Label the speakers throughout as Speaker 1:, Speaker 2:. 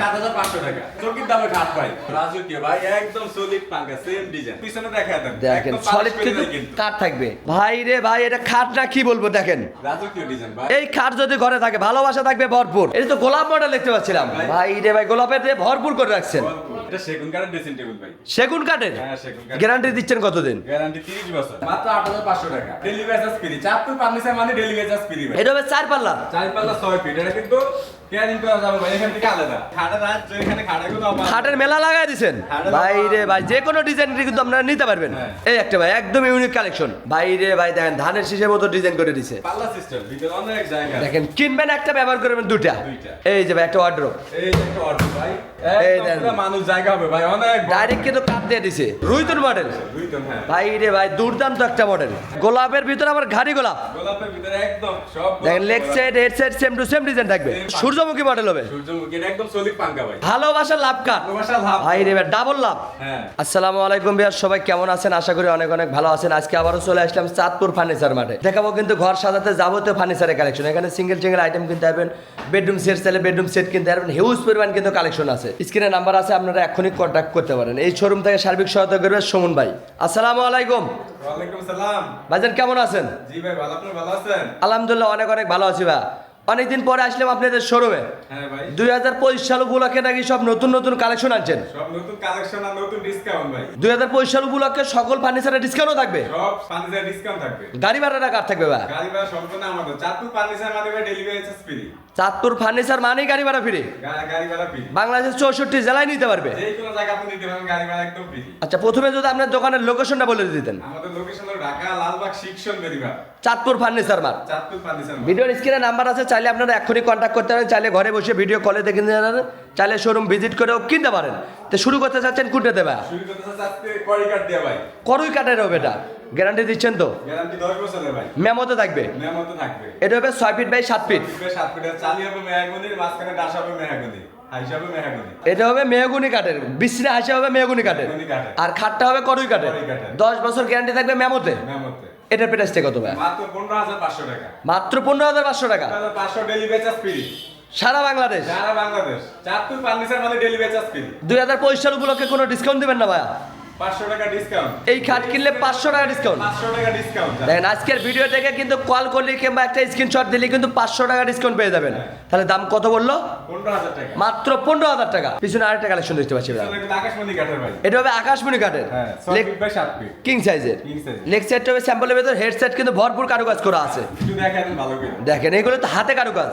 Speaker 1: সাত হাজার পাঁচশো টাকা। চকির দামে খাট পাই রাজকীয় ভাই একদম সলিড পাঙ্কা সেম ডিজাইন পিছনে দেখা
Speaker 2: দেখেন সলিড কিন্তু কাঠ থাকবে। ভাই রে ভাই এটা খাট না কি বলব দেখেন।
Speaker 1: রাজকীয় ডিজাইন ভাই।
Speaker 2: এই খাট যদি ঘরে থাকে ভালোবাসা থাকবে ভরপুর। এটা তো গোলাপ মডেল দেখতে পাচ্ছিলাম।
Speaker 1: ভাই।
Speaker 2: ভাই রে ভাই গোলাপের দিয়ে ভরপুর করে রাখছেন।
Speaker 1: এটা সেগুন কাঠের ড্রেসিং টেবিল ভাই।
Speaker 2: সেগুন কাঠের?
Speaker 1: হ্যাঁ সেগুন কাঠ
Speaker 2: গ্যারান্টি দিচ্ছেন কতদিন?
Speaker 1: গ্যারান্টি 30 বছর। মাত্র 8500 টাকা। Delivery charge free Chandpur furniture মানে ডেলিভারি চার্জ ফ্রি ভাই।
Speaker 2: এটা হবে চার পাল্লা।
Speaker 1: চার পাল্লা 6 ফিট এটা কিন্তু খাটের আমার
Speaker 2: মেলা লাগাই
Speaker 1: খাটের
Speaker 2: ভাই রে যে কোনো ডিজাইন কিন্তু আপনারা নিতে পারবেন।
Speaker 1: হ্যাঁ।
Speaker 2: এই একটা ভাই একদম ইউনিক কালেকশন ভাই রে ভাই দেখেন ধানের শীষের মতো ডিজাইন করে দিছে। দেখেন কিনবেন একটা ব্যবহার করবেন দুটা এই যে ভাই একটা
Speaker 1: এই মানুষ জায়গা হবে ভাই অনেক
Speaker 2: ডাইরেক্ট কিন্তু কাপ দিয়ে দিছে। রুইতুন মডেল
Speaker 1: দুই হ্যাঁ।
Speaker 2: ভাই রে ভাই দুর্দান্ত একটা মডেল গোলাপের ভিতরে আবার ঘাড়ি গোলাপ।
Speaker 1: গোলাপের ভিতরে একদম সব
Speaker 2: দেখেন leg side head side same to same design থাকবে।
Speaker 1: Same.
Speaker 2: সূর্যমুখী মডেল হবে।
Speaker 1: সূর্যমুখী এটা একদম সলিড পাঙ্কা ভাই।
Speaker 2: ভালোবাসার লাভ কাট
Speaker 1: ভালোবাসা লাভ
Speaker 2: ভাই রে ভাই ডাবল লাভ।
Speaker 1: হ্যাঁ।
Speaker 2: আসসালামু আলাইকুম বিয়ার সবাই কেমন আছেন? আশা করি অনেক অনেক ভালো আছেন। আজকে আবারও চলে আসলাম চাঁদপুর ফার্নিচার মাঠে। দেখাবো কিন্তু ঘর সাজাতে যাবতীয় ফার্নিচারের কালেকশন এখানে সিঙ্গেল সিঙ্গেল আইটেম কিনতে পারবেন বেডরুম সেট চাইলে বেডরুম সেট কিনতে পারবেন। হিউজ পরিমাণ কিন্তু কালেকশন আছে। স্ক্রিনে নাম্বার আছে আপনারা এখনই কন্ট্যাক্ট করতে পারেন। এই শোরুম থেকে সার্বিক সহায়তা করবে সুমন ভাই। আসসালামু আলাইকুম।
Speaker 1: ওয়ালাইকুম সালাম
Speaker 2: ভাইজান কেমন আছেন?
Speaker 1: জি ভাই ভালো। আপনি ভালো আছেন?
Speaker 2: আলহামদুলিল্লাহ অনেক অনেক ভালো আছি ভাই অনেকদিন পরে আসলাম আপনাদের শোরুমে।
Speaker 1: হ্যাঁ
Speaker 2: দুই হাজার পঁচিশ সাল উপলক্ষে নাকি সব নতুন নতুন কালেকশন আনছেন?
Speaker 1: সব নতুন কালেকশন আর নতুন ডিসকাউন্ট ভাই।
Speaker 2: দুই হাজার পঁচিশ সাল উপলক্ষে সকল ফার্নিচারের ডিসকাউন্টও থাকবে?
Speaker 1: সব ফার্নিচার ডিসকাউন্ট থাকবে।
Speaker 2: গাড়ি ভাড়াটা কার থাকবে ভাই?
Speaker 1: গাড়ি ভাড়া সম্পূর্ণ আমাদের। চাঁদপুর ফার্নিচার মানে delivery charge free
Speaker 2: Chandpur furniture মানে গাড়ি ভাড়া ফ্রি। বাংলাদেশের চৌষট্টি জেলায় নিতে পারবে। আচ্ছা প্রথমে যদি আপনার দোকানের লোকেশনটা বলে দিতেন। চাঁদপুর ফার্নিচার
Speaker 1: মার ভিডিও
Speaker 2: ভিডিওর স্ক্রিনে নাম্বার আছে চাইলে আপনারা এক্ষুনি কন্ট্যাক্ট করতে পারেন চাইলে ঘরে বসে ভিডিও কলে দেখে চাইলে শোরুম ভিজিট করেও কিনতে পারেন। তো শুরু করতে চাচ্ছেন কোনটা দেবে? করুই কাঠের হবে এটা। গ্যারান্টি দিচ্ছেন তো? মেমোতে থাকবে? এটা হবে ছয় ফিট বাই সাত ফিট এটা হবে মেহগুনি কাঠের। বিশ্রে হাসি হবে মেহগুনি কাঠের। আর খাটটা হবে করুই কাঠের। দশ বছর গ্যারান্টি থাকবে মেমোতে এটার প্রাইসটা কত ভাই?
Speaker 1: মাত্র পনেরো হাজার পাঁচশো টাকা।
Speaker 2: মাত্র পনেরো হাজার পাঁচশো টাকা।
Speaker 1: পাঁচশো ডেলিভারি ফ্রি
Speaker 2: সারা বাংলাদেশ।
Speaker 1: সারা বাংলাদেশ। চাঁদপুর ফার্নিচার মানে ডেলিভারি চার্জ ফ্রি
Speaker 2: দুই হাজার পঁচিশ সাল উপলক্ষে কোনো ডিসকাউন্ট দিবেন না ভাইয়া। এই খাট কিনলে পাঁচশো টাকা ডিসকাউন্ট দেখেন আজকের ভিডিও থেকে কিন্তু কল করলে কিংবা একটা স্ক্রিনশট দিলে কিন্তু পাঁচশো টাকা ডিসকাউন্ট পেয়ে যাবেন। তাহলে দাম কত বলল? মাত্র পনেরো হাজার টাকা। পিছনে আরেকটা কালেকশন দেখতে পাচ্ছি এটা হবে আকাশমণি কাঠের।
Speaker 1: হ্যাঁ
Speaker 2: কিং সাইজের। লেগ সেটটা হবে স্যাম্পলের ভেতর হেডসেট কিন্তু ভরপুর কারুকাজ করা আছে।
Speaker 1: দেখেন
Speaker 2: এগুলো তো হাতে কারুকাজ।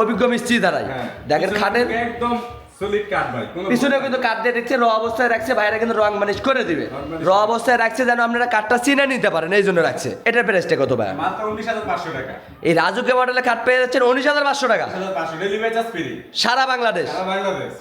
Speaker 2: অভিজ্ঞ মিস্ত্রি দ্বারাই
Speaker 1: হ্যাঁ।
Speaker 2: দেখেন খাটের
Speaker 1: একদম সলিড কাঠ ভাই
Speaker 2: পিছনেও কিন্তু কাঠ দিয়ে দেখছে র অবস্থায় রাখছে বাইরে কিন্তু রং মানিশ করে দিবে। র অবস্থায় রাখছে যেন আপনারা কাঠটা চিনে নিতে পারেন এই জন্য রাখছে। এটার প্রাইসটা কত ভাই?
Speaker 1: মাত্র উনিশ হাজার পাঁচশো টাকা।
Speaker 2: এই রাজুকে মডেলে কাঠ পেয়ে যাচ্ছেন উনিশ হাজার পাঁচশো টাকা। সারা বাংলাদেশ।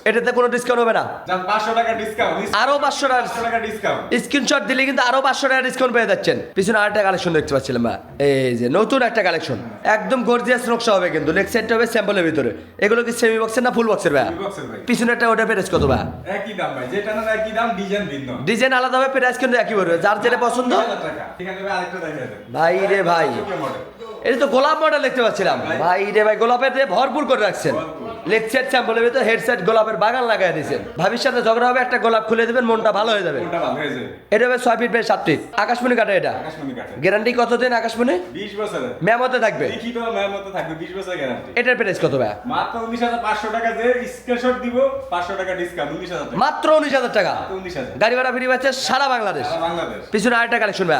Speaker 2: এটাতে কোনো ডিসকাউন্ট হবে না।
Speaker 1: পাঁচশো টাকা ডিসকাউন্ট
Speaker 2: আরও পাঁচশো টাকা
Speaker 1: ডিসকাউন্ট
Speaker 2: স্ক্রিনশট দিলে কিন্তু আরও পাঁচশো টাকা ডিসকাউন্ট পেয়ে যাচ্ছেন। পিছনে আরেকটা কালেকশন দেখতে পাচ্ছিলাম ভাই। এই যে নতুন একটা কালেকশন একদম গর্জিয়াস নকশা হবে কিন্তু। লেগ সাইডটা হবে স্যাম্পলের ভিতরে। এগুলো কি সেমি বক্সের না ফুল বক্সের ভাই?
Speaker 1: বক্সের ভাই।
Speaker 2: পিছনেরটা ওটা প্রাইস কত বা
Speaker 1: একই দাম ভাই যেটা না একই দাম ডিজাইন ভিন্ন।
Speaker 2: ডিজাইন আলাদা হবে প্রাইস কিন্তু একই পড়বে যার যেটা পছন্দ।
Speaker 1: 2000 টাকা। ভাই
Speaker 2: রে ভাই। এটা তো গোলাপ মডেল দেখতে পাচ্ছিলাম।
Speaker 1: ভাই।
Speaker 2: রে ভাই গোলাপের দিয়ে ভরপুর করে রাখছেন। সেট স্যাম্পলের ভিতরে হেডসেট গোলাপের বাগান লাগাই দিয়েছেন। ভাবির সাথে ঝগড়া হবে একটা গোলাপ খুলে দেবেন মনটা ভালো হয়ে যাবে। এটা হবে ছয় ফিট বাই সাত ফিট আকাশমণি কাটে এটা। গ্যারান্টি কতদিন আকাশমণি?
Speaker 1: 20 বছরের।
Speaker 2: মেমতে থাকবে।
Speaker 1: মেমতে থাকবে 20 বছর গ্যারান্টি
Speaker 2: এটার প্রাইস কত ভাই
Speaker 1: মাত্র 19500 টাকা যে স্ক্রিনশট দিব 500 টাকা ডিসকাউন্ট 19000 টাকা।
Speaker 2: মাত্র উনিশ হাজার টাকা।
Speaker 1: মাত্র 19000
Speaker 2: গাড়ি ভাড়া ফ্রি পাচ্ছে সারা বাংলাদেশ।
Speaker 1: বাংলাদেশ।
Speaker 2: পিছনে আরেকটা কালেকশন ভাই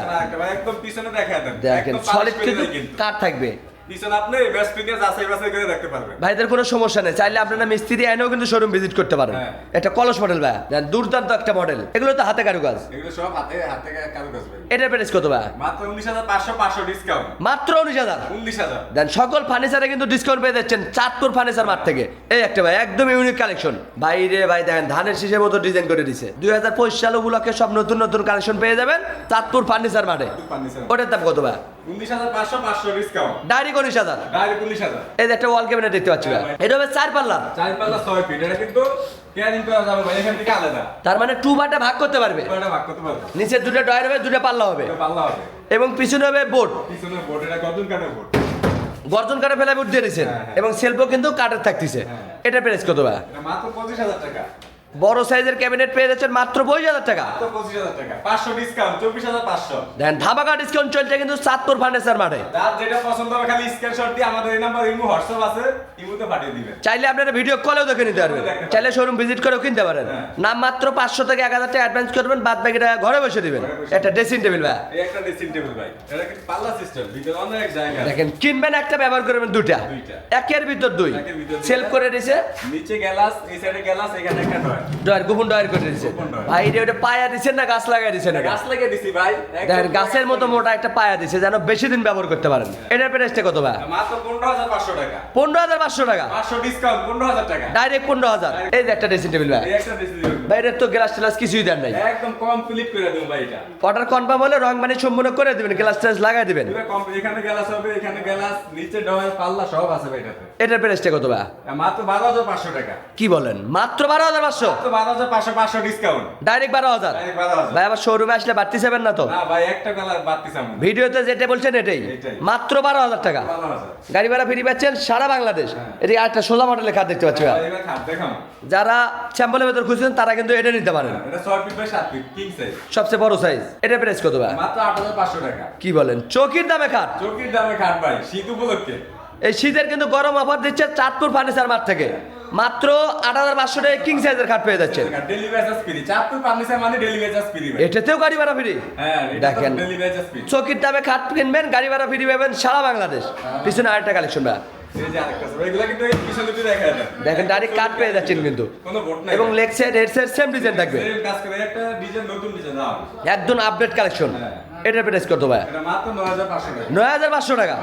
Speaker 1: একদম পিছনে দেখা
Speaker 2: দেখেন সলিড কিন্তু
Speaker 1: দেয়
Speaker 2: কাঠ থাকবে। ভাইদের কোনো সমস্যা নেই চাইলে আপনারা মিস্ত্রি আইনেও কিন্তু শোরুম ভিজিট করতে পারেন।
Speaker 1: হ্যাঁ।
Speaker 2: এটা কলস মডেল ভাই দুর্দান্ত একটা মডেল এগুলো তো হাতে কারুকাজ। এটার প্রাইস কত ভাই
Speaker 1: মাত্র 19500 500 ডিসকাউন্ট
Speaker 2: মাত্র উনিশ হাজার? দেন সকল ফার্নিচারে কিন্তু ডিসকাউন্ট পেয়ে যাচ্ছেন চাঁদপুর ফার্নিচার মার্ট থেকে। এই একটা ভাই একদম ইউনিক কালেকশন ভাই রে ভাই দেখেন ধানের শীষের মতো ডিজাইন করে দিছে। দুই হাজার পঁচিশ সাল উপলক্ষে সব নতুন নতুন কালেকশন পেয়ে যাবেন চাঁদপুর ফার্নিচার মাঠে ওটার দাম কত ভাই
Speaker 1: 19500 500 ডিসকাউন্ট
Speaker 2: ডাইরেক্ট উনিশ হাজার। এই একটা ওয়াল ক্যাবিনেট দেখতে পাচ্ছি এটা হবে চার পাল্লা।
Speaker 1: চার পাল্লা 6 ফিট এটা কিন্তু ক্যারিং করা যাবে ভাই এখান থেকে আলাদা।
Speaker 2: তার মানে টু বারটা ভাগ করতে পারবে। নিচে দুটো ডয়ার হবে দুটো পাল্লা হবে। এবং পিছনে হবে বোর্ড
Speaker 1: এটা গর্জন
Speaker 2: কাঠে ফেলা বোর্ড দিয়ে
Speaker 1: হ্যাঁ, হ্যাঁ।
Speaker 2: এবং সেলফও কিন্তু কাঠের থাকতেছে।
Speaker 1: হ্যাঁ।
Speaker 2: এটা প্রাইস কত ভাই?
Speaker 1: মাত্র পঁচিশ হাজার টাকা।
Speaker 2: বড় সাইজের ক্যাবিনেট পেয়ে যাচ্ছেন মাত্র পঁচিশ হাজার টাকা। দেখেন ধামাকা ডিসকাউন্ট চলছে কিন্তু চাঁদপুর ফার্নিচার মাঠে।
Speaker 1: যেটা পছন্দ হবে খালি স্ক্রিনশট দিয়ে আমাদের এই নাম্বার ইমো হোয়াটসঅ্যাপ আছে ইমোতে পাঠিয়ে দিবেন।
Speaker 2: চাইলে আপনারা ভিডিও কলেও দেখে নিতে পারবেন। চাইলে শোরুম ভিজিট করেও কিনতে পারেন।
Speaker 1: হ্যাঁ।
Speaker 2: নাম মাত্র পাঁচশো থেকে এক হাজার টাকা অ্যাডভান্স করবেন বাদ বাকি টাকা ঘরে বসে দিবেন। একটা ড্রেসিং টেবিল ভাই।
Speaker 1: একটা ড্রেসিং টেবিল ভাই। এটা পাল্লা সিস্টেম ভিতরে অনেক জায়গা
Speaker 2: দেখেন কিনবেন একটা ব্যবহার করবেন দুইটা। একের ভিতর দুই। সেলফ করে দিছে।
Speaker 1: নিচে গ্যালাস এই সাইডে গ্যালাস এখানে একটা ডয়ার
Speaker 2: গোপন ডয়ার করে
Speaker 1: দিয়েছে
Speaker 2: ভাই এটা ওটা পায়া দিছেন না গাছ লাগাই দিছেন না
Speaker 1: গাছ লাগিয়ে দিছি ভাই।
Speaker 2: দেখেন গাছের মতো মোটা একটা পায়া দিছে যেন বেশি দিন ব্যবহার করতে পারেন। এটার প্রাইসটা কত ভাই?
Speaker 1: মাত্র পনেরো হাজার পাঁচশো টাকা।
Speaker 2: পনেরো হাজার পাঁচশো টাকা।
Speaker 1: পাঁচশো ডিসকাউন্ট পনেরো হাজার টাকা।
Speaker 2: ডাইরেক্ট পনেরো হাজার। এই যে একটা ড্রেসিং টেবিল ভাই।
Speaker 1: এই একটা ড্রেসিং টেবিল
Speaker 2: বাইরের তো গ্লাস টেলাস কিছুই দেন নাই।
Speaker 1: একদম কমপ্লিট করে দেবো ভাই এটা।
Speaker 2: অর্ডার কনফার্ম হলে রং মানে সম্পূর্ণ করে দিবেন গ্লাস টেলাস লাগাই দিবেন।
Speaker 1: এখানে গ্যালাস হবে এখানে গ্যালাস নিচে ডয়ার পাল্লা সব আছে ভাই এটাতে।
Speaker 2: এটার প্রাইসটা কত ভাই?
Speaker 1: মাত্র বারো হাজার পাঁচশো টাকা।
Speaker 2: কি বলেন? মাত্র বারো হাজার পাঁচশো?
Speaker 1: মাত্র পাঁচশো ডিসকাউন্ট
Speaker 2: ডাইরেক্ট বারো হাজার? ভাই আবার শোরুমে আসলে বাড়তি যাবেন না তো?
Speaker 1: না ভাই একটা কালার আমরা
Speaker 2: ভিডিওতে যেটা বলছেন এটাই। মাত্র বারো হাজার টাকা।
Speaker 1: বারো হাজার।
Speaker 2: গাড়ি ভাড়া ফ্রি পাচ্ছেন সারা বাংলাদেশ। এদিকে একটা সোজা মডেলের খাট দেখতে পাচ্ছি যারা স্যাম্পলের ভেতর খুঁজছেন তারা কিন্তু এটা নিতে পারেন। সবচেয়ে বড় সাইজ এটা প্রাইস কত ভাই?
Speaker 1: মাত্র টাকা।
Speaker 2: কি বলেন? চৌকির দামে খাট।
Speaker 1: চৌকির দামে খাট ভাই শীত উপলক্ষে।
Speaker 2: এই শীতের কিন্তু গরম অফার দিচ্ছে চাঁদপুর ফার্নিচার মার্ট থেকে। মাত্র আট হাজার পাঁচশো টাকা কিং সাইজের খাট পেয়ে
Speaker 1: ভাই।
Speaker 2: এটাতেও গাড়ি ভাড়া ফ্রি
Speaker 1: হ্যাঁ
Speaker 2: দেখেন। চৌকির দামে খাট কিনবেন গাড়ি ভাড়া ফ্রি পাবেন সারা বাংলাদেশ। পিছনে আরেকটা কালেকশন ভাই। দেখেন ডাইরেক্ট কাট পেয়ে যাচ্ছেন কিন্তু। এবং leg side head side same design থাকবে। একদম আপডেট কালেকশন
Speaker 1: হ্যাঁ।
Speaker 2: এটার প্রাইস কত ভাই?
Speaker 1: নয় হাজার পাঁচশো টাকা।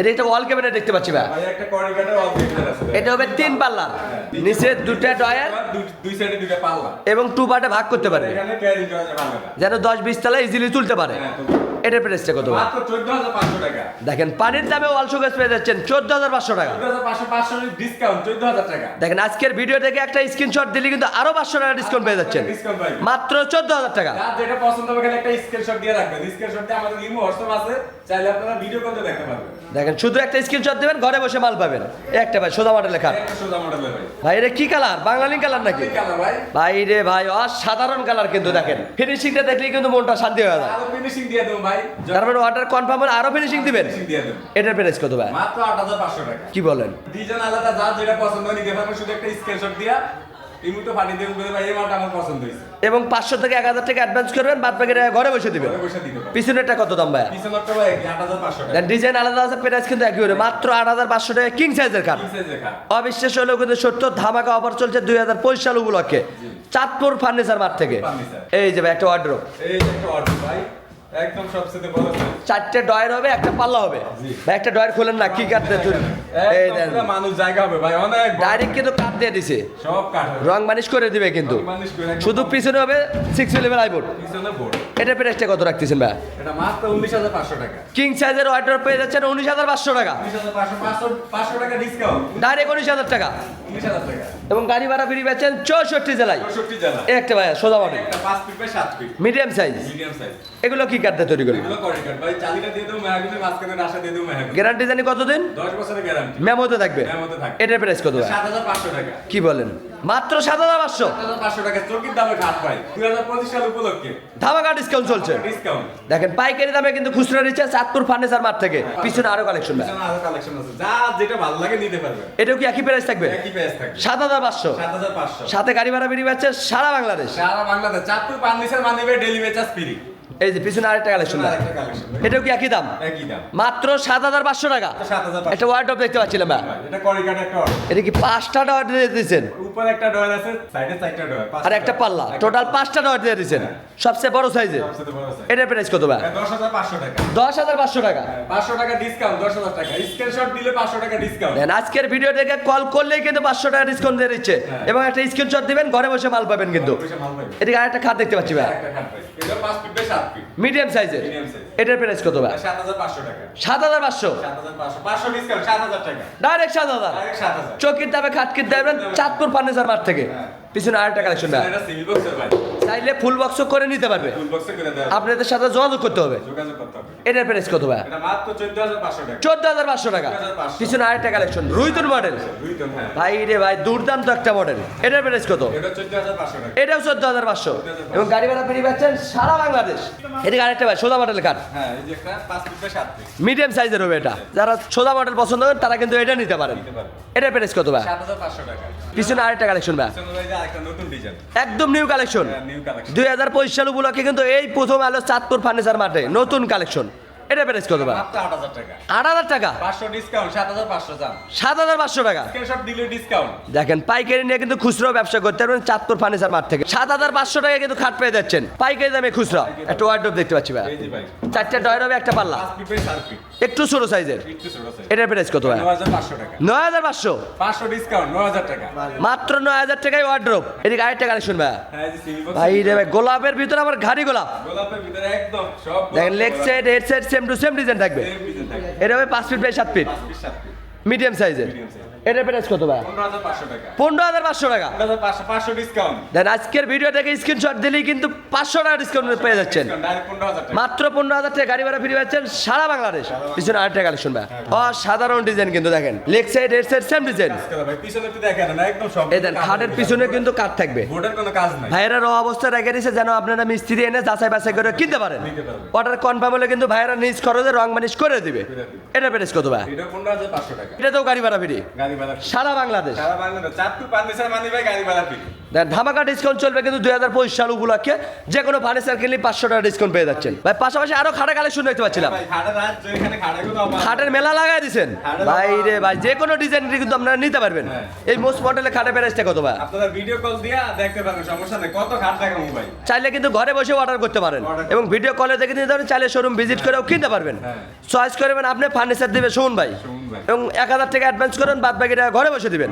Speaker 2: এটা একটা ওয়াল ক্যাবিনেট দেখতে পাচ্ছি ভাই। এটা হবে তিন পাল্লার নিচে দুটা ডয়ার
Speaker 1: পাল্লা
Speaker 2: এবং টু পার্টে ভাগ করতে পারবে
Speaker 1: না
Speaker 2: যেন দশ বিশ তলা ইজিলি তুলতে পারে।
Speaker 1: হ্যাঁ,
Speaker 2: এটার প্রাইসটা কত দেখেন পানির দামে ওয়াল শোকেস পেয়ে যাচ্ছেন চোদ্দ হাজার পাঁচশো টাকা। দেখেন আজকের ভিডিও থেকে একটা স্ক্রিনশট দিলে কিন্তু আরও পাঁচশো টাকা ডিসকাউন্ট পেয়ে যাচ্ছেন। মাত্র চোদ্দ হাজার টাকা
Speaker 1: যেটা পছন্দ হবে একটা স্ক্রিনশট দিয়ে রাখবেন স্ক্রিনশট দিয়ে আমাদের ইমো হোয়াটসঅ্যাপ আছে চাইলে আপনারা ভিডিও দেখতে পারবেন।
Speaker 2: দেখেন শুধু একটা স্ক্রিনশট দেবেন ঘরে বসে মাল পাবেন। একটা ভাই সোজা মডেল লেখা
Speaker 1: ভাই।
Speaker 2: এটা কি কালার বাঙালি কালার নাকি?
Speaker 1: ভাই।
Speaker 2: ভাই রে ভাই অসাধারণ কালার কিন্তু দেখেন। ফিনিশিংটা দেখলেই কিন্তু মনটা শান্তি হয়ে যায়।
Speaker 1: ফিনিশিং দিয়ে দেবো ভাই
Speaker 2: তার মানে অর্ডার কনফার্ম হলে আরও ফিনিশিং দিবেন? এটার প্রাইস কত ভাই?
Speaker 1: মাত্র আট হাজার পাঁচশো টাকা।
Speaker 2: কি বলেন?
Speaker 1: ডিজাইন আলাদা যার যেটা পছন্দ হয় নিতে পারবেন শুধু একটা স্ক্রিনশট দিয়া ইমোতে পাঠিয়ে দেবেন বলে ভাই এই মালটা আমার পছন্দ হয়েছে।
Speaker 2: এবং পাঁচশো থেকে এক হাজার টাকা অ্যাডভান্স করবেন বাদ বাকি টাকা ঘরে বসে দিবেন। পিছনেরটা কত দাম ভাই
Speaker 1: পিছনেরটা টাকা।
Speaker 2: ডিজাইন আলাদা আছে প্রাইস কিন্তু একই হলো। মাত্র আট হাজার পাঁচশো টাকা কিং সাইজের কাঠ
Speaker 1: কিং সাইজের খাট
Speaker 2: অবিশ্বাস হলেও কিন্তু সত্য ধামাকা অফার চলছে দুই হাজার পঁচিশ সাল উপলক্ষে। চাঁদপুর ফার্নিচার মাঠ থেকে। এই যে ভাই একটা অর্ডার
Speaker 1: এই একটা অর্ডার ভাই। একদম সবচেয়ে বড়
Speaker 2: চারটে ডয়ের হবে একটা পাল্লা হবে। ভাই একটা ডয়ের খোলেন না কি কাটতে এই
Speaker 1: মানুষ জায়গা হবে ভাই অনেক
Speaker 2: ডাইরেক্ট কিন্তু কাট দিয়ে দিছে।
Speaker 1: সব হবে।
Speaker 2: রং মানিশ করে দিবে কিন্তু। শুধু পিছনে হবে সিক্স লেভেল আইবোর্ড
Speaker 1: পিছনে বোর্ড
Speaker 2: এটা প্রাইসটা কত রাখতেছেন ভাই?
Speaker 1: এটা মাত্র উনিশ হাজার পাঁচশো টাকা।
Speaker 2: কিং সাইজের অর্ডার পেয়ে যাচ্ছেন উনিশ হাজার পাঁচশো টাকা।
Speaker 1: উনিশ হাজার পাঁচশো পাঁচশো পাঁচশো টাকা ডিসকাউন্ট
Speaker 2: ডাইরেক্ট উনিশ হাজার টাকা।
Speaker 1: উনিশ হাজার টাকা।
Speaker 2: এবং গাড়ি ভাড়া ফ্রি পাচ্ছেন চৌষট্টি জেলায়।
Speaker 1: চৌষট্টি জেলা।
Speaker 2: এই একটা ভাই সোজা
Speaker 1: একটা পাঁচ ফিট বাই সাত feet
Speaker 2: medium size
Speaker 1: medium size
Speaker 2: এগুলো কি কাটতে তৈরি করবে?
Speaker 1: এগুলো করে কাঠ ভাই চালিটা দিয়ে দেবো মেহাগুনি মাঝখানে রাশা দিয়ে দেবো মেহাগুনি।
Speaker 2: গ্যারান্টি জানি কতদিন?
Speaker 1: দশ বছরের গ্যারান্টি
Speaker 2: মেমোতে থাকবে। এটার প্রাইস কত কি বলেন? মাত্র সাত হাজার পাঁচশো? ধামাকা ডিসকাউন্ট চলছে।
Speaker 1: ডিসকাউন্ট
Speaker 2: দেখেন পাইকারি দামে কিন্তু খুচরা নিচ্ছে চাঁদপুর ফার্নিচার মার্ট থেকে। পিছনে আরও কালেকশন ভাই।
Speaker 1: আরও কালেকশন আছে। যা যেটা ভালো লাগে নিতে পারবে
Speaker 2: এটাও কি একই প্রাইস থাকবে?
Speaker 1: একই প্রাইস থাকবে।
Speaker 2: সাত হাজার পাঁচশো। সাথে গাড়ি ভাড়া বেরিয়ে পাচ্ছে সারা বাংলাদেশ।
Speaker 1: সারা বাংলাদেশ। চাঁদপুর পান্নিসের মানিবে ডেলি বেচাস ফ্রি
Speaker 2: এই যে পিছনে আরেকটা কালেকশন এটাও কি একই দাম? মাত্র সাত হাজার পাঁচশো টাকা। একটা ওয়ার্ডরোব দেখতে পাচ্ছিলাম ভাই।
Speaker 1: এটা
Speaker 2: কি পাঁচটা অর্ডার দিয়ে দিয়েছেন?
Speaker 1: ডয়ার ডয়ার
Speaker 2: আর একটা পাল্লা। টোটাল পাঁচটা অর্ডার দিয়ে দিয়েছেন। সবচেয়ে বড় সাইজের
Speaker 1: সবচেয়ে বড় size।
Speaker 2: এটার প্রাইস কত ভাই?
Speaker 1: দশ হাজার পাঁচশো টাকা।
Speaker 2: পাঁচশো টাকা।
Speaker 1: ডিসকাউন্ট দশ হাজার টাকা। স্ক্রিনশট দিলে পাঁচশো টাকা ডিসকাউন্ট
Speaker 2: আজকের ভিডিও থেকে কল করলেই কিন্তু পাঁচশো টাকা ডিসকাউন্ট দিয়ে দিচ্ছে।
Speaker 1: হ্যাঁ।
Speaker 2: এবং একটা স্ক্রিনশট দিবেন ঘরে বসে মাল পাবেন কিন্তু। এদিকে আরেকটা খাট দেখতে পাচ্ছি ভাই।
Speaker 1: পাঁচ ফিট
Speaker 2: মিডিয়াম সাইজের এটার প্রাইস কত ভাই?
Speaker 1: সাত হাজার পাঁচশো
Speaker 2: ডাইরেক্ট সাত হাজার চকির দামে খাতকির পারবেন চাঁদপুর ফার্নিচার মার্ট থেকে। পিছনে আরেকটা কালেকশন ভাই। চাইলে ফুল বক্স করে নিতে পারবে। আপনাদের সাথে যোগাযোগ করতে হবে। এটার প্রাইস কত ভাই?
Speaker 1: চোদ্দ হাজার পাঁচশো টাকা।
Speaker 2: চোদ্দ হাজার পাঁচশো টাকা।
Speaker 1: 14,500
Speaker 2: পিছনে আরেকটা কালেকশন রুইতুর মডেল
Speaker 1: হ্যাঁ।
Speaker 2: ভাই রে ভাই দুর্দান্ত একটা মডেল এটার প্রাইস কত? এটাও চোদ্দ হাজার পাঁচশো। এবং গাড়ি ভাড়া ফ্রি পাচ্ছেন সারা বাংলাদেশ। এদিকে আরেকটা ভাই সোজা মডেল
Speaker 1: হ্যাঁ একটা ফিট
Speaker 2: মিডিয়াম সাইজের হবে এটা। যারা সোজা মডেল পছন্দ করেন তারা কিন্তু এটা নিতে পারেন। এটার প্রাইস কত ভাই? পিছনে আরেকটা কালেকশন ভাই। একদম নিউ কালেকশন
Speaker 1: নিউ কালেকশন
Speaker 2: দুই হাজার পঁচিশ সাল উপলক্ষে কিন্তু এই প্রথম আলো চাঁদপুর ফার্নিচার মাঠে নতুন কালেকশন এটা প্রাইস কত ভাই?
Speaker 1: মাত্র আট হাজার টাকা।
Speaker 2: টাকা?
Speaker 1: সাত হাজার পাঁচশো
Speaker 2: দেখেন পাইকারি নিয়ে কিন্তু খুচরো ব্যবসা করতে পারবেন চাঁদপুর ফার্নিচার মাঠ থেকে। সাত হাজার পাঁচশো টাকা কিন্তু খাট পেয়ে যাচ্ছেন। পাইকারি দামে খুচরা। একটা ওয়ার্ডরোব দেখতে পাচ্ছি ভাই।
Speaker 1: এই যে ভাই।
Speaker 2: চারটে একটা পাল্লা। একটু ছোট সাইজের
Speaker 1: একটু ছোট সাইজ
Speaker 2: এটার প্রাইস কত ভাই? নয় হাজার পাঁচশো
Speaker 1: পাঁচশো? ডিসকাউন্ট ন হাজার টাকা।
Speaker 2: মাত্র নয় হাজার টাকায় ওয়ার্ড্রোপ এদিকে আরেকটা কালেকশন ভাই।
Speaker 1: হ্যাঁ
Speaker 2: ভাই রে ভাই গোলাপের ভিতরে আবার ঘাড়ি গোলাপ।
Speaker 1: গোলাপের ভিতরে একদম সব
Speaker 2: দেখেন leg side head side same to same design থাকবে। এটা হবে পাঁচ ফিট বাই সাত ফিট মিডিয়াম সাইজের এটার প্রাইস কত ভাই?
Speaker 1: পনেরো হাজার পাঁচশো টাকা।
Speaker 2: পাঁচশো
Speaker 1: ডিসকাউন্ট
Speaker 2: দেন আজকের ভিডিও থেকে স্ক্রিনশট দিলেই কিন্তু পাঁচশো টাকা ডিসকাউন্ট পেয়ে যাচ্ছেন। মাত্র পনেরো হাজার টাকা গাড়ি ভাড়া ফ্রি পাচ্ছেন সারা বাংলাদেশ। পিছনে আরেকটা কালেকশন ভাই। অসাধারণ ডিজাইন কিন্তু দেখেন। Leg side head side same design এই দেন খাটের পিছনে কিন্তু কাঠ থাকবে।
Speaker 1: বোর্ডের কোনো কাজ নাই।
Speaker 2: ভাইয়েরা র অবস্থা রেখে দিয়েছে যেন আপনারা মিস্ত্রি এনে যাচাই বাছাই করে কিনতে পারেন। অর্ডার কনফার্ম হলে কিন্তু ভাইয়েরা নিজ খরচে রং মানিশ করে দিবে। এটা প্রাইস কত ভাই?
Speaker 1: এটা
Speaker 2: এটা তো গাড়ি ভাড়া ফ্রি সারা বাংলাদেশ।
Speaker 1: সারা বাংলাদেশ। চাঁদপুর পান্ডিসার মানি ভাই গাড়ি ভাড়া ফ্রি
Speaker 2: দেন ধামাকা ডিসকাউন্ট চলবে কিন্তু দুই হাজার পঁচিশ সাল উপলক্ষে যে কোনো ফার্নিচার কিনলে পাঁচশো টাকা ডিসকাউন্ট পেয়ে যাচ্ছেন। ভাই পাশাপাশি আরও খাটা কালেকশন দেখতে পাচ্ছিলাম।
Speaker 1: খাটের
Speaker 2: মেলা লাগাই
Speaker 1: দিচ্ছেন
Speaker 2: ভাই রে ভাই যে কোনো ডিজাইন কিন্তু আপনারা নিতে পারবেন।
Speaker 1: হ্যাঁ।
Speaker 2: এই মোস্ট মডেলের খাটের প্রাইসটা কত ভাই?
Speaker 1: আপনারা ভিডিও কল দিয়া দেখতে পারেন সমস্যা নেই। কত খাট দেখাবো ভাই?
Speaker 2: চাইলে কিন্তু ঘরে বসে অর্ডার করতে পারেন। এবং ভিডিও কলে দেখে নিতে পারেন চাইলে শোরুম ভিজিট করেও কিনতে পারবেন।
Speaker 1: হ্যাঁ।
Speaker 2: চয়েস করবেন আপনি ফার্নিচার দিবে শুন ভাই। এবং এক হাজার টাকা অ্যাডভান্স করেন বাদ বাকিটা ঘরে বসে দিবেন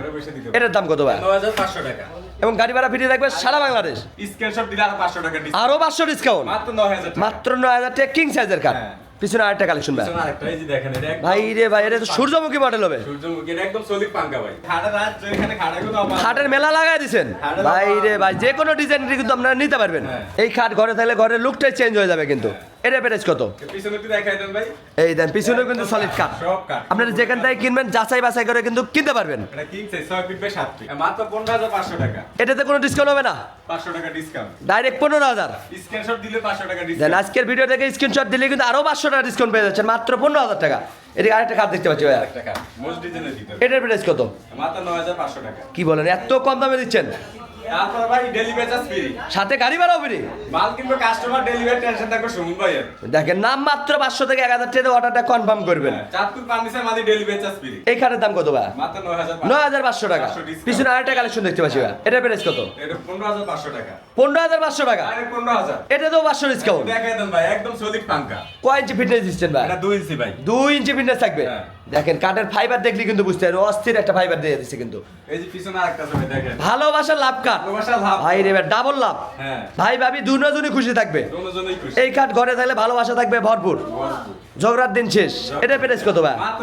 Speaker 2: এটার দাম কত ভাই?
Speaker 1: ন হাজার পাঁচশো টাকা।
Speaker 2: এবং গাড়ি ভাড়া ফিরে থাকবে সারা বাংলাদেশ।
Speaker 1: আরও পাঁচশো ডিসকাউন্ট মাত্র
Speaker 2: নয় হাজার টাকা। কিং সাইজের কাঠ
Speaker 1: হ্যাঁ।
Speaker 2: পিছনে আরেকটা কালেকশন ভাই। ভাই রে ভাই এটা সূর্যমুখী মডেল হবে।
Speaker 1: খাটের
Speaker 2: মেলা লাগাই দিছেন। ভাই রে ভাই যে কোনো ডিজাইন কিন্তু আপনারা নিতে পারবেন।
Speaker 1: হ্যাঁ।
Speaker 2: এই খাট ঘরে থাকলে ঘরের লুকটাই চেঞ্জ হয়ে যাবে কিন্তু। এটা প্রাইস কত
Speaker 1: পিছনে।
Speaker 2: এই দেন পিছনেও কিন্তু সলিড কাঠ আপনারা যেখান থেকে কিনবেন যাচাই বাছাই করে কিন্তু কিনতে পারবেন
Speaker 1: এটা king size, ছয় feet by সাত feet। মাত্র 15,500 টাকা।
Speaker 2: এটাতে কোনো ডিসকাউন্ট হবে না
Speaker 1: 500 টাকা discount।
Speaker 2: ডাইরেক্ট পনেরো হাজার
Speaker 1: Screenshot দিলে 500 টাকা
Speaker 2: দেন আজকের ভিডিও থেকে স্ক্রিনশট দিলে কিন্তু আরও পাঁচশো টাকা ডিসকাউন্ট পেয়ে যাচ্ছেন মাত্র পনেরো হাজার টাকা এদিকে আরেকটা খাট দেখতে পাচ্ছি ভাইয়া। এটার প্রাইস কত
Speaker 1: মাত্র 9,500 টাকা।
Speaker 2: কি বলেন এত কম দামে দিচ্ছেন
Speaker 1: তারপর ভাই।
Speaker 2: সাথে গাড়ি ভাড়াও ফ্রি
Speaker 1: মাল কিনবে কাস্টমার ডেলিভারি টেনশন থাকবে সুমন ভাইয়ের
Speaker 2: দেখেন নাম মাত্র পাঁচশো থেকে এক হাজার টাকা অর্ডারটা কনফার্ম করবেন।
Speaker 1: হ্যাঁ, চাঁদপুর পান্ডিসের মাঝে ডেলিভারি চার্জ ফ্রি
Speaker 2: এই খাটের দাম কত ভাই?
Speaker 1: মাত্র নয় হাজার
Speaker 2: নয় হাজার পাঁচশো টাকা। পিছনে আরেকটা কালেকশন দেখতে পাচ্ছি ভাই। এটার প্রাইস কত?
Speaker 1: এটা পনেরো হাজার পাঁচশো টাকা।
Speaker 2: পনেরো হাজার পাঁচশো টাকা।
Speaker 1: আরে পনেরো হাজার।
Speaker 2: এটা তো পাঁচশো ডিসকাউন্ট
Speaker 1: দেখাই দেন ভাই একদম সলিড পাঙ্কা
Speaker 2: কয় ইঞ্চি ফিটনেস দিচ্ছেন ভাই?
Speaker 1: এটা দুই ইঞ্চি ভাই।
Speaker 2: দুই ইঞ্চি ফিটনেস থাকবে।
Speaker 1: হ্যাঁ।
Speaker 2: দেখেন কাঠের ফাইবার দেখলে কিন্তু বুঝতে পারবে অস্থির একটা ফাইবার দিয়ে দিচ্ছে কিন্তু।
Speaker 1: এই যে পিছনে আরেকটা ছবি দেখেন।
Speaker 2: ভালোবাসার লাভ কাঠ।
Speaker 1: ভালোবাসা লাভ
Speaker 2: ভাই রে ডাবল লাভ।
Speaker 1: হ্যাঁ।
Speaker 2: ভাই ভাবি দুজনই খুশি থাকবে।
Speaker 1: দুজনেই খুশি।
Speaker 2: এই কাঠ ঘরে থাকলে ভালোবাসা থাকবে ভরপুর। ঝগড়ার দিন শেষ। এটা প্রাইস কত ভাই?
Speaker 1: মাত্র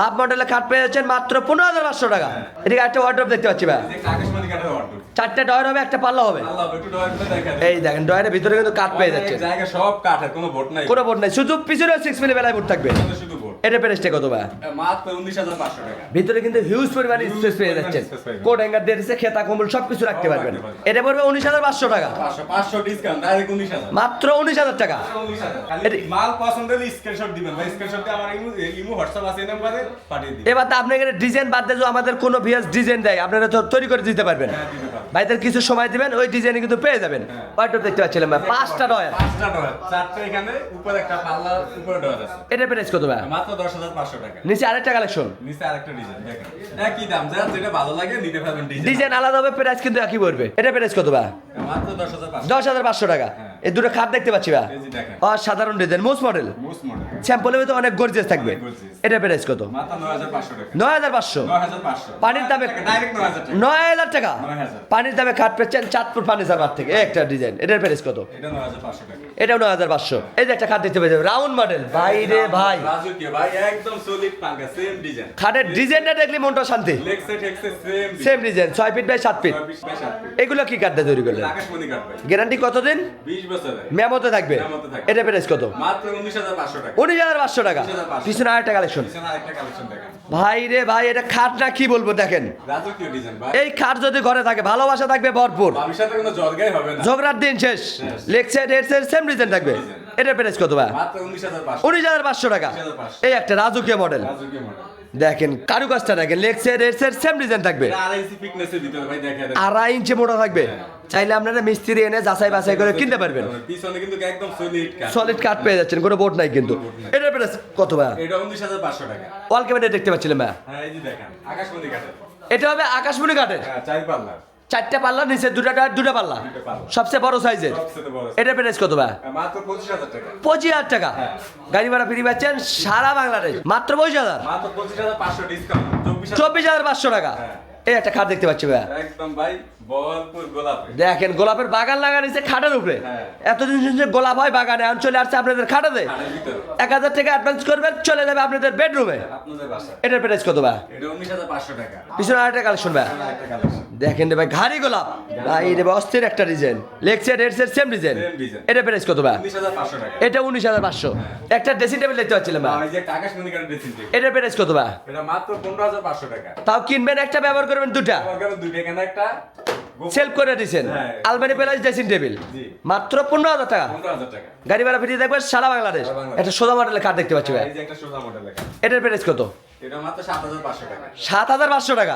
Speaker 2: লাভ মডেলের কাঠ পেয়ে যাচ্ছেন মাত্র পনেরো হাজার পাঁচশো টাকা।
Speaker 1: হ্যাঁ।
Speaker 2: এদিকে একটা ওয়ার্ড্রপ দেখতে পাচ্ছি ভাই। চারটে ডয়ের হবে একটা পাল্লা হবে। এই দেখেন ডয়ের ভিতরে কিন্তু কাঠ পেয়ে যাচ্ছে
Speaker 1: জায়গা সব কাঠের কোনো ভোট নাই।
Speaker 2: কোনো বোর্ড নাই শুধু পিছনে সিক্স মিলি বেলায় বোর্ড থাকবে।
Speaker 1: শুধু ভোট
Speaker 2: এটা প্রাইসটা কত ভাই?
Speaker 1: মাত্র টাকা।
Speaker 2: ভিতরে কিন্তু হিউজ পরিমাণে স্পেস পেয়ে যাচ্ছেন। কোট হ্যাঙ্গার দিয়ে দিচ্ছে খেতা কম্বল সব কিছু রাখতে পারবেন। এটা পড়বে উনিশ হাজার পাঁচশো টাকা।
Speaker 1: পাঁচশো পাঁচশো ডিসকাউন্ট ডাইরেক্ট উনিশ হাজার।
Speaker 2: মাত্র উনিশ হাজার টাকা। এটি-
Speaker 1: মাল পছন্দ হলে স্ক্রিনশট দিবেন ভাই। স্ক্রিনশট দিয়ে আমার ইমো ইমো হোয়াটসঅ্যাপ আছে নাম্বারে পাঠিয়ে দিন
Speaker 2: এবার তো আপনি এখানে ডিজাইন বাদ দিয়ে আমাদের কোনো ভিএস ডিজাইন দেয় আপনারা তো তৈরি করে দিতে পারবেন।
Speaker 1: হ্যাঁ দিতে পারবেন
Speaker 2: ভাইদের কিছু সময় দিবেন ওই ডিজাইনে কিন্তু পেয়ে যাবেন।
Speaker 1: হ্যাঁ।
Speaker 2: ওয়াইটপ দেখতে পাচ্ছিলাম ভাই পাঁচটা ডয়ার
Speaker 1: পাঁচটা ডয়ার চারটা এখানে উপরে একটা পাল্লা উপরে ডয়ার আছে।
Speaker 2: এটা প্রাইস কত ভাই?
Speaker 1: মাত্র দশ হাজার পাঁচশো টাকা।
Speaker 2: নিচে আরেকটা কালেকশন
Speaker 1: নিচে আরেকটা ডিজাইন দেখেন। একই দাম যার যেটা ভালো লাগে নিতে পারবেন ডিজাইন
Speaker 2: ডিজাইন আলাদা হবে প্রাইস কিন্তু একই পড়বে। এটা প্রাইস কত ভাই?
Speaker 1: মাত্র দশ হাজার পাঁচশো।
Speaker 2: দশ হাজার পাঁচশো টাকা।
Speaker 1: হ্যাঁ।
Speaker 2: এই দুটো খাট দেখতে পাচ্ছি ভাই।
Speaker 1: দেখেন।
Speaker 2: অসাধারণ design most model
Speaker 1: most model
Speaker 2: স্যাম্পলের ভিতরে অনেক গর্জিয়াস থাকবে। এটা প্রাইস কত?
Speaker 1: মাত্র 9500 টাকা।
Speaker 2: নয় হাজার পাঁচশো।
Speaker 1: 9500
Speaker 2: পানির দামে
Speaker 1: ডাইরেক্ট 9000 টাকা।
Speaker 2: নয় হাজার টাকা।
Speaker 1: 9000
Speaker 2: পানির দামে খাট পেয়েছেন চাঁদপুর ফার্নিচার মার্ট থেকে। একটা ডিজাইন এটার প্রাইস কত?
Speaker 1: এটা 9500
Speaker 2: নয় হাজার পাঁচশো। এই যে একটা খাট দেখতে পেয়েছে রাউন্ড মডেল ভাই রে ভাই। খাটের ডিজাইনটা দেখলে মনটা শান্তি।
Speaker 1: সেম
Speaker 2: ডিজাইন ছয় ফিট বাই সাত ফিট এগুলো কি কাঠটা তৈরি করলেন? গ্যারান্টি কতদিন?
Speaker 1: 20 বছরের।
Speaker 2: মেমোতে থাকবে? এটা প্রাইস কত?
Speaker 1: মাত্র 19500 টাকা।
Speaker 2: উনিশ হাজার পাঁচশো টাকা। পিছনে আরেকটা কালেকশন
Speaker 1: কালেকশন
Speaker 2: ভাই রে ভাই এটা খাট না কি বলব দেখেন। এই খাট যদি ঘরে থাকে ভালোবাসা থাকবে ভরপুর। ঝগড়ার দিন শেষ। সাইড হেড সেম ডিজাইন থাকবে। এটা প্রাইস কত ভাই উনিশ হাজার পাঁচশো। টাকা। এই একটা রাজকীয় মডেল দেখেন কারুকাজটা দেখেন সাইড হেড সেম ডিজাইন থাকবে।
Speaker 1: আড়াই ইঞ্চি এর
Speaker 2: মোটা থাকবে। চাইলে আপনারা মিস্ত্রি এনে যাচাই বাছাই করে কিনতে পারবেন।
Speaker 1: পিছনে কিন্তু একদম সলিড কাট
Speaker 2: সলিড কাঠ পেয়ে যাচ্ছেন কোনো বোর্ড নাই কিন্তু। এটা প্রাইস কত ভাই
Speaker 1: এটা 19500 টাকা।
Speaker 2: ওয়াল ক্যাবিনেট দেখতে পাচ্ছিলাম ভাই
Speaker 1: হ্যাঁ এই যে দেখেন আকাশমণি কাটের
Speaker 2: এটা হবে আকাশমণি কাঠের।
Speaker 1: হ্যাঁ চার পাল্লা
Speaker 2: চারটা পাল্লা নিচে দুটা দুটা পাল্লা। সবচেয়ে বড় সাইজের এটা প্রাইস কত ভাই?
Speaker 1: মাত্র 25000 টাকা।
Speaker 2: পঁচিশ হাজার টাকা?
Speaker 1: হ্যাঁ।
Speaker 2: গাড়ি ভাড়া ফ্রি পাচ্ছেন সারা বাংলাদেশ। মাত্র পঁচিশ হাজার?
Speaker 1: মাত্র 25500 ডিসকাউন্ট 24000
Speaker 2: চব্বিশ হাজার। পাঁচশো টাকা?
Speaker 1: হ্যাঁ।
Speaker 2: এই একটা খাট দেখতে পাচ্ছি ভাই
Speaker 1: একদম ভাই
Speaker 2: দেখেন গোলাপের বাগান লাগানিছে খাটের উপরে।
Speaker 1: হ্যাঁ।
Speaker 2: এতদিন শুনছে গোলাপ হয় বাগানে এখন চলে আসছে আপনাদের খাটাতে
Speaker 1: খাটের
Speaker 2: এক হাজার টাকা অ্যাডভান্স করবেন চলে যাবে আপনাদের বেডরুমে এটার প্রাইস কত ভাই?
Speaker 1: এটা 19500 টাকা।
Speaker 2: পিছনে আরেকটা কালেকশন ভাই। দেখেন রে ভাই ঘাড়ি গোলাপ। ভাই রে ভাই অস্থির একটা design leg side head side same design এটা প্রাইস কত ভাই?
Speaker 1: 19500 টাকা।
Speaker 2: এটা উনিশ হাজার পাঁচশো। একটা ড্রেসিং টেবিল দেখতে পাচ্ছিলাম ভাই। এটার প্রাইস কত ভাই?
Speaker 1: এটা মাত্র 15500 টাকা।
Speaker 2: তাও কিনবেন একটা ব্যবহার করবেন দুটা।
Speaker 1: একটা।
Speaker 2: সেলফ করে দিয়েছেন
Speaker 1: হ্যাঁ।
Speaker 2: আলমারি প্লাস ড্রেসিং টেবিল
Speaker 1: জি।
Speaker 2: মাত্র পনেরো হাজার টাকা।
Speaker 1: 15000 টাকা।
Speaker 2: গাড়ি ভাড়া ফিরিয়ে দেখবেন সারা বাংলাদেশ। একটা সোজা মডেলের কার দেখতে পাচ্ছি ভাই।
Speaker 1: এই যে একটা সোজা মডেল লেখা
Speaker 2: এটার প্রাইস কত?
Speaker 1: এটা মাত্র 7500 টাকা।
Speaker 2: সাত হাজার পাঁচশো টাকা।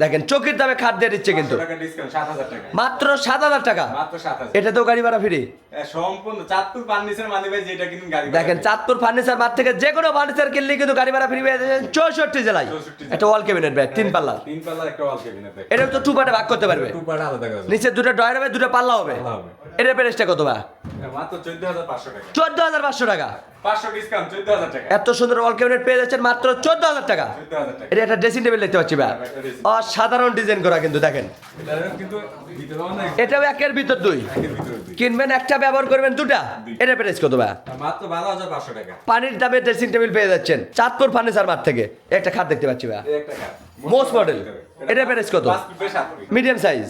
Speaker 2: দেখেন চোখের দামে খাট দিয়ে দিচ্ছে কিন্তু।
Speaker 1: 500 টাকা ডিসকাউন্ট 7000 টাকা।
Speaker 2: মাত্র সাত হাজার টাকা। এটা তো গাড়ি ভাড়া ফ্রি
Speaker 1: সম্পূর্ণ চাঁদপুর ফার্নিচার মানে ভাই যেটা কিনুন গাড়ি
Speaker 2: দেখেন চাঁদপুর ফার্নিচার মার্ট থেকে যে কোনো ফার্নিচার কিনলে কিন্তু গাড়ি ভাড়া ফ্রি পেয়ে যাচ্ছেন চৌষট্টি জেলায়। একটা ওয়াল ক্যাবিনেট ব্যাগ তিন পাল্লা।
Speaker 1: তিন পাল্লার একটা ওয়াল ক্যাবিনেট দেখেন
Speaker 2: এটা তো টু পার্টে ভাগ করতে পারবে।
Speaker 1: টু পার্ট আলাদা করে
Speaker 2: নিচে দুটো ড্রয়ার হবে দুটো পাল্লা হবে।
Speaker 1: পাল্লা
Speaker 2: এটার প্রাইসটা কত ভাই?
Speaker 1: মাত্র 14500 টাকা।
Speaker 2: চোদ্দ হাজার পাঁচশো টাকা।
Speaker 1: 500 ডিসকাউন্ট 14000 টাকা।
Speaker 2: এত সুন্দর ওয়াল ক্যাবিনেট পেয়ে যাচ্ছেন মাত্র চোদ্দ হাজার টাকা।
Speaker 1: 14000 টাকা।
Speaker 2: এটা একটা ড্রেসিং টেবিল দেখতে পাচ্ছি ভাই।
Speaker 1: একটা
Speaker 2: অসাধারণ ডিজাইন করা কিন্তু দেখেন। এটাও একের ভিতরে দুই। কিনবেন একটা ব্যবহার করবেন দুটা? এটা প্রাইস কত ভাই?
Speaker 1: মাত্র 12500 টাকা।
Speaker 2: পানির দামে ড্রেসিং টেবিল পেয়ে যাচ্ছেন। চাঁদপুর ফার্নিচার মার্ট থেকে। একটা খাট দেখতে পাচ্ছি ভাই। Most model। এটা প্রাইস কত?
Speaker 1: 5 feet by 7 feet
Speaker 2: medium size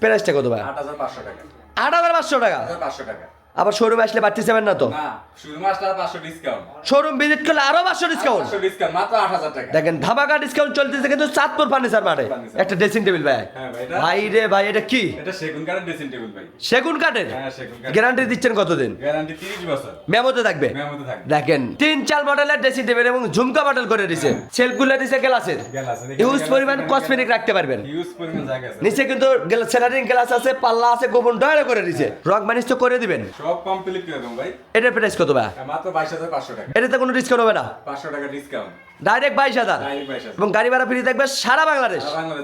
Speaker 2: প্রাইসটা কত ভাই?
Speaker 1: 8500 টাকা।
Speaker 2: আট হাজার পাঁচশো টাকা।
Speaker 1: 8500 টাকা।
Speaker 2: আবার শোরুমে আসলে বাড়তি যাবেন না তো?
Speaker 1: না শুধুমাত্র 500 ডিসকাউন্ট
Speaker 2: শোরুম ভিজিট করলে আরও পাঁচশো ডিসকাউন্ট
Speaker 1: 500 ডিসকাউন্ট মাত্র 8000 টাকা।
Speaker 2: দেখেন ধামাকা ডিসকাউন্ট চলতেছে কিন্তু চাঁদপুর ফার্নিচার মাঠে। একটা ড্রেসিং টেবিল ভাই।
Speaker 1: হ্যাঁ ভাই,
Speaker 2: রে ভাই এটা কি?
Speaker 1: সেগুন কাঠের
Speaker 2: গ্যারান্টি দিচ্ছেন কতদিন?
Speaker 1: গ্যারান্টি 30 বছর।
Speaker 2: মেমোতে থাকবে? দেখেন তিন চার মডেলের ড্রেসিং টেবিল এবং ঝুমকা মডেল করে দিছে। সেলফগুলো দিছে গ্লাসের
Speaker 1: গ্লাস
Speaker 2: ইউজ পরিমাণ কসমেটিক রাখতে পারবেন। নিচে কিন্তু সেলারিং গ্লাস আছে পাল্লা আছে গোপন ডয়ারে করে দিছে। রং মানিস তো করে দিবেন।
Speaker 1: সব কমপ্লিট করে দেবো ভাই।
Speaker 2: এটার প্রাইস কত ভাই?
Speaker 1: মাত্র 22500 টাকা।
Speaker 2: এটাতে কোনো ডিসকাউন্ট হবে না?
Speaker 1: 500 টাকা ডিসকাউন্ট
Speaker 2: ডাইরেক্ট বাইশ হাজার। এবং গাড়ি ভাড়া ফ্রি থাকবে সারা বাংলাদেশ।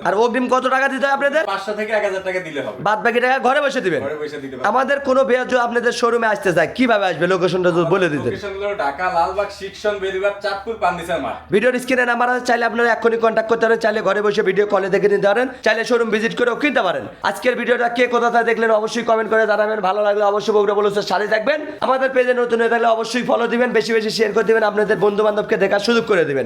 Speaker 2: আর অগ্রিম কত টাকা দিতে হয় আপনাদের?
Speaker 1: 500 থেকে 1000 টাকা দিলে হবে।
Speaker 2: বাদ বাকি টাকা ঘরে বসে দিবেন। আমাদের কোনো বেয়াজ আপনাদের শোরুমে আসতে চায় কীভাবে আসবে? লোকেশনটা বলে
Speaker 1: দিতে ঢাকা লালবাগ শিক্ষণ বেরিবাগ চাঁদপুর ফার্নিচার মার্ট
Speaker 2: ভিডিওর স্ক্রিনে নাম্বার আছে চাইলে আপনারা এখনই কন্ট্যাক্ট করতে পারেন চাইলে ঘরে বসে ভিডিও কলে দেখে নিতে পারেন চাইলে শোরুম ভিজিট করেও কিনতে পারেন। আজকের ভিডিওটা কে কোথায় দেখলেন অবশ্যই কমেন্ট করে জানাবেন। ভালো লাগলে অবশ্যই বগুড়া বলুন সাথে থাকবেন। আমাদের পেজে নতুন হয়ে থাকলে অবশ্যই ফলো দিবেন বেশি বেশি শেয়ার করে দিবেন আপনাদের বন্ধু বান্ধবকে দেখার সুযোগ করে দিবেন।